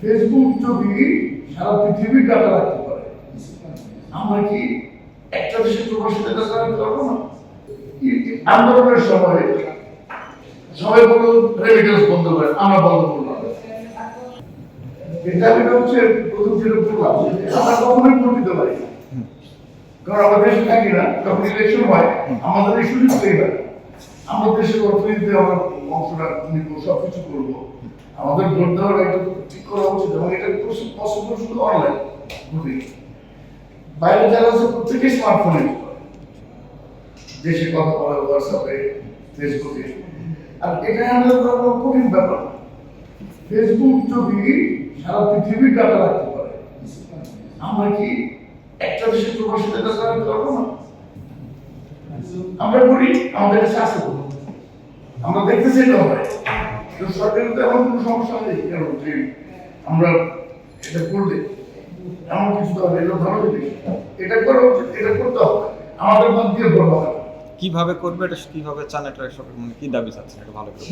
Facebook যদি সারা পৃথিবীর data রাখতে পারে, আমরা কি একটা দেশের প্রবাসীদের ডাটা রাখতে পারব না? আন্দোলনের সময় সবাই বলল রেমিটেন্স বন্ধ করে আমরা বন্ধ করলাম এটা এটা হচ্ছে প্রথম যেটা বললাম, আমরা কখনোই ভোট পারি। কারণ আমরা দেশে থাকি না, যখন ইলেকশন হয়, আমাদের এই সুযোগ পেয়ে আমরা দেশের অর্থনীতিতে আমরা অংশটা নিব সবকিছু করব? আমাদের ভোট দেওয়ার একটা ঠিক করা উচিত এবং এটা পসিবল শুধু অনলাইন বাইরে যারা আছে প্রত্যেকেই স্মার্টফোনে দেশে কথা বলা হোয়াটসঅ্যাপে ফেসবুকে আর এটা আমাদের কোনো কঠিন ব্যাপার ফেসবুক যদি সারা পৃথিবীর ডাটা রাখতে পারে, আমরা কি একটা দেশের প্রবাসীদের ডাটা রাখতে পারব না? আমরা করি, আমাদের কাছে আছে। আমরা দেখতেছি এটা হয়। তো সরকারের তো এমন কোনো সমস্যা নেই কেন যে আমরা এটা করলে এমন কিছু তো হবে এটা ভালো এটা করা উচিত এটা করতে হবে। আমাদের মধ্যে দিয়ে বড় হবে কীভাবে করবে এটা কীভাবে চান এটা সব মানে কি দাবি চাচ্ছেন এটা ভালো করে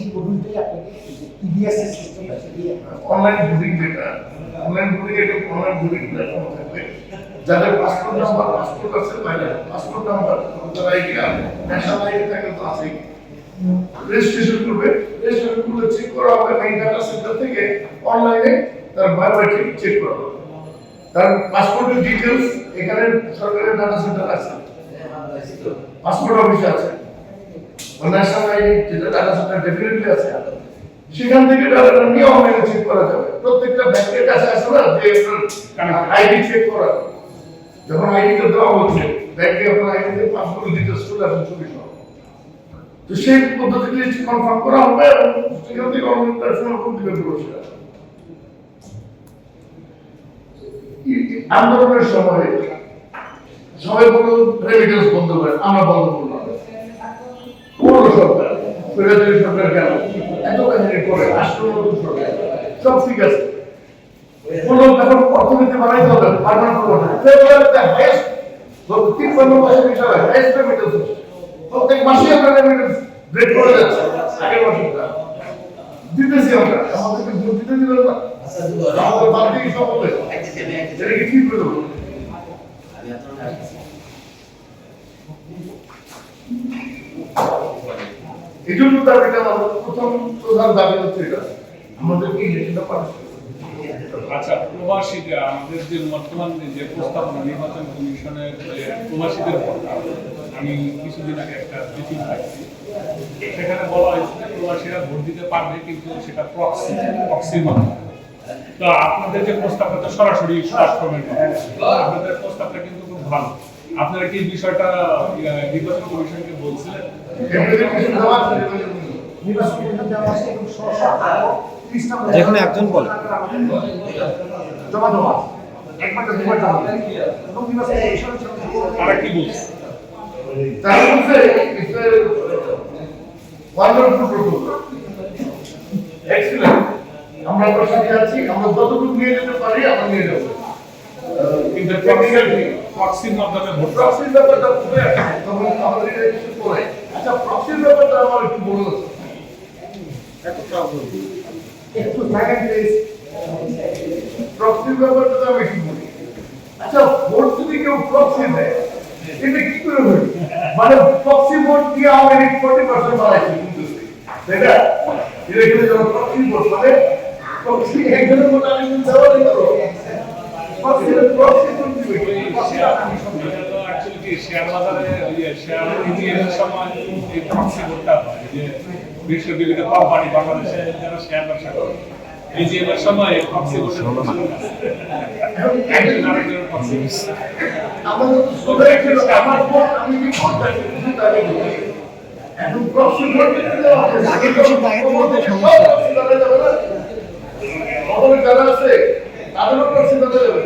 অনলাইন বুকিং যেটা অনলাইন বুকিং এটা অনলাইন বুকিং প্ল্যাটফর্ম থাকবে। যাদের পাসপোর্ট নাম্বার পাসপোর্ট আছে বাইরে পাসপোর্ট নাম্বার তারা ন্যাশনাল আইডি থাকে তো আছেই। রেজিস্ট্রেশন করবে। রেজিস্ট্রেশন করলে চেক করা হবে মেইন ডাটা সেন্টার থেকে অনলাইনে তার বায়োমেট্রিক চেক করা হবে। তার পাসপোর্টের ডিটেলস এখানে সরকারের ডাটা সেন্টার আছে। পাসপোর্ট অফিস আছে। ন্যাশনাল আইডি যেটা ডাটা সেন্টার ডেফিনেটলি আছে। সেখান থেকে ডাটাটা নিয়ে অনলাইনে চেক করা যাবে। প্রত্যেকটা ব্যাংকের কাছে আসে না, যে আইডি চেক করা। যখন আইডিটা দেওয়া হচ্ছে, ব্যাংকে আপনার আইডিতে পাসপোর্ট ডিটেলস চলে আসে, ছবি সহ। তো সেই পদ্ধতিতে কনফার্ম করা হবে এবং সেখান থেকে কোন দিকে পুরস্কার আন্দোলনের সময় সবাই বলল রেমিটেন্স বন্ধ করে, আমরা বন্ধ করলাম পুরো সরকার স্বৈরাচারী সরকার কেন? এত কাহিনী করে রাষ্ট্র সরকার। সব ঠিক আছে। অর্থনীতি বানাইতে হবে হাইস্ট রেমিটেন্স প্রত্যেক মাসে রেমিটেন্স ব্রেক করে যাচ্ছে, আগের মাসেরটা দিতেছি আমরা, আমাদেরকে ভোট দিতে দিবেন না। আমাদের বাদ সব হবে। এটা কি ঠিক করে এই জন্য প্রথম প্রধান দাবি হচ্ছে এটা। আমাদেরকে পাস আচ্ছা প্রবাসীরা আমাদের যে বর্তমান যে প্রস্তাবনা, নির্বাচন কমিশনের প্রবাসীদের আমি কিছুদিন আগে একটা মিটিং পাইছি। সেখানে বলা হয়েছে প্রবাসীরা ভোট দিতে পারবে, কিন্তু সেটা প্রক্সি প্রক্সির মাধ্যমে। তো আপনাদের যে প্রস্তাবটা তো সরাসরি আপনাদের প্রস্তাবটা কিন্তু খুব ভালো। আপনারা কি বিষয়টা নির্বাচন কমিশনকে বলছিলেন? নির্বাচন কমিশন দেওয়া আছে এবং স্ব স্ব আরও তিরিশটা মতো যে কোনো একজন বলে। তারা কি বলছে তার. আমরা সাথে আছি আমরা যতটুকু নিয়ে যেতে পারি আমরা নিয়ে যাব কিন্তু প্রক্সি প্রক্সির মাধ্যমে ভোট প্রক্সির ব্যাপারটা খুবই তখন আমাদের কিছু আচ্ছা প্রক্সির ব্যাপারটা আমার একটু একটু প্লেস প্রক্সির ব্যাপারটা তো আমি বলি আচ্ছা ভোট যদি কেউ প্রক্সি দেয়, এটা কি করে হবে? মানে প্রক্সি ভোট দিয়ে আওয়ামী ফোর্টি পার্সেন্ট বাড়াইছে কিন্তু তাই না এটা যখন প্রক্সি ভোট মানে প্রক্সি একজনের ভোট আমি কিন্তু দেওয়া ওই শেয়ার বাজারে শেয়ার ইন্ডিয়ার সময় এই প্রক্সি ভোটটা হয় বিশ্ব বিভিন্ন কোম্পানি বাংলাদেশে যারা শেয়ার ব্যবসা করে। এবার সময় দেওয়া হবে আগে কিছু আগে তো সমস্যা। আছে। তাদেরও দলে যাবে।